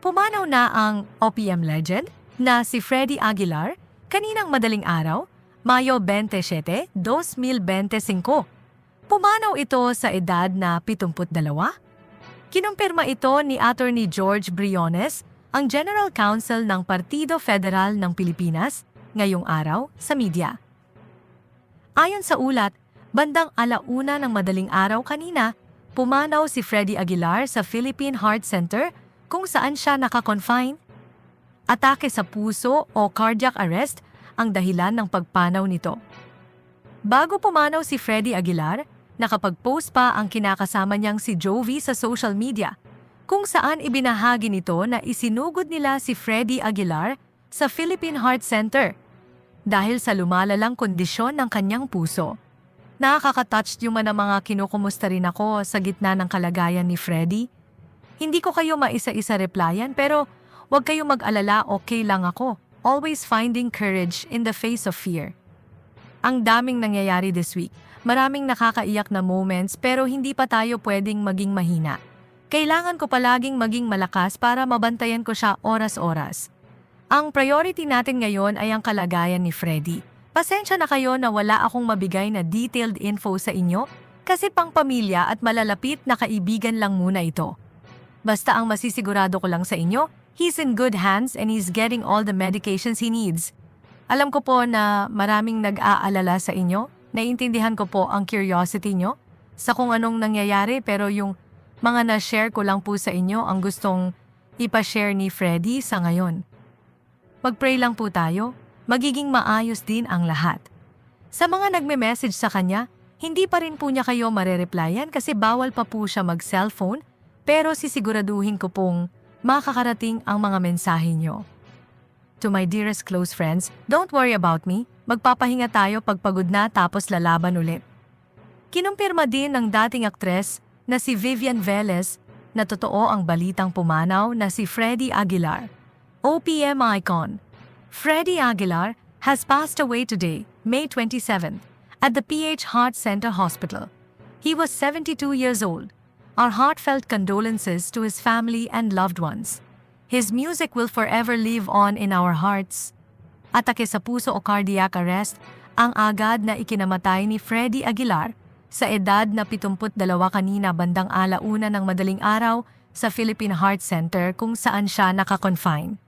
Pumanaw na ang OPM legend na si Freddy Aguilar kaninang madaling araw, Mayo 27, 2025. Pumanaw ito sa edad na 72. Kinumpirma ito ni Attorney George Briones, ang General Counsel ng Partido Federal ng Pilipinas, ngayong araw sa media. Ayon sa ulat, bandang alauna ng madaling araw kanina, pumanaw si Freddy Aguilar sa Philippine Heart Center kung saan siya nakakonfine. Atake sa puso o cardiac arrest ang dahilan ng pagpanaw nito. Bago pumanaw si Freddy Aguilar, nakapag-post pa ang kinakasama niyang si Jovi sa social media, kung saan ibinahagi nito na isinugod nila si Freddy Aguilar sa Philippine Heart Center dahil sa lumalalang kondisyon ng kanyang puso. Nakaka-touch yung mga mga kinukumusta rin ako sa gitna ng kalagayan ni Freddy. Hindi ko kayo maisa-isa replyan pero huwag kayo mag-alala okay lang ako. Always finding courage in the face of fear. Ang daming nangyayari this week. Maraming nakakaiyak na moments pero hindi pa tayo pwedeng maging mahina. Kailangan ko palaging maging malakas para mabantayan ko siya oras-oras. Ang priority natin ngayon ay ang kalagayan ni Freddy. Pasensya na kayo na wala akong mabigay na detailed info sa inyo kasi pang pamilya at malalapit na kaibigan lang muna ito. Basta ang masisigurado ko lang sa inyo, he's in good hands and he's getting all the medications he needs. Alam ko po na maraming nag-aalala sa inyo. Naiintindihan ko po ang curiosity nyo sa kung anong nangyayari pero yung mga na-share ko lang po sa inyo ang gustong ipashare ni Freddy sa ngayon. Mag-pray lang po tayo, magiging maayos din ang lahat. Sa mga nagme-message sa kanya, hindi pa rin po niya kayo marereplyan kasi bawal pa po siya mag-cellphone pero sisiguraduhin ko pong makakarating ang mga mensahe niyo. To my dearest close friends, don't worry about me. Magpapahinga tayo pagpagod na tapos lalaban ulit. Kinumpirma din ng dating aktres na si Vivian Velez na totoo ang balitang pumanaw na si Freddy Aguilar, OPM icon. Freddy Aguilar has passed away today, May 27th, at the PH Heart Center Hospital. He was 72 years old. Our heartfelt condolences to his family and loved ones. His music will forever live on in our hearts. Atake sa puso o cardiac arrest ang agad na ikinamatay ni Freddy Aguilar sa edad na 72 kanina bandang alauna ng madaling araw sa Philippine Heart Center kung saan siya nakakonfine.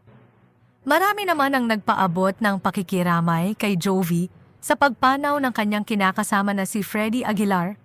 Marami naman ang nagpaabot ng pakikiramay kay Jovi sa pagpanaw ng kanyang kinakasama na si Freddy Aguilar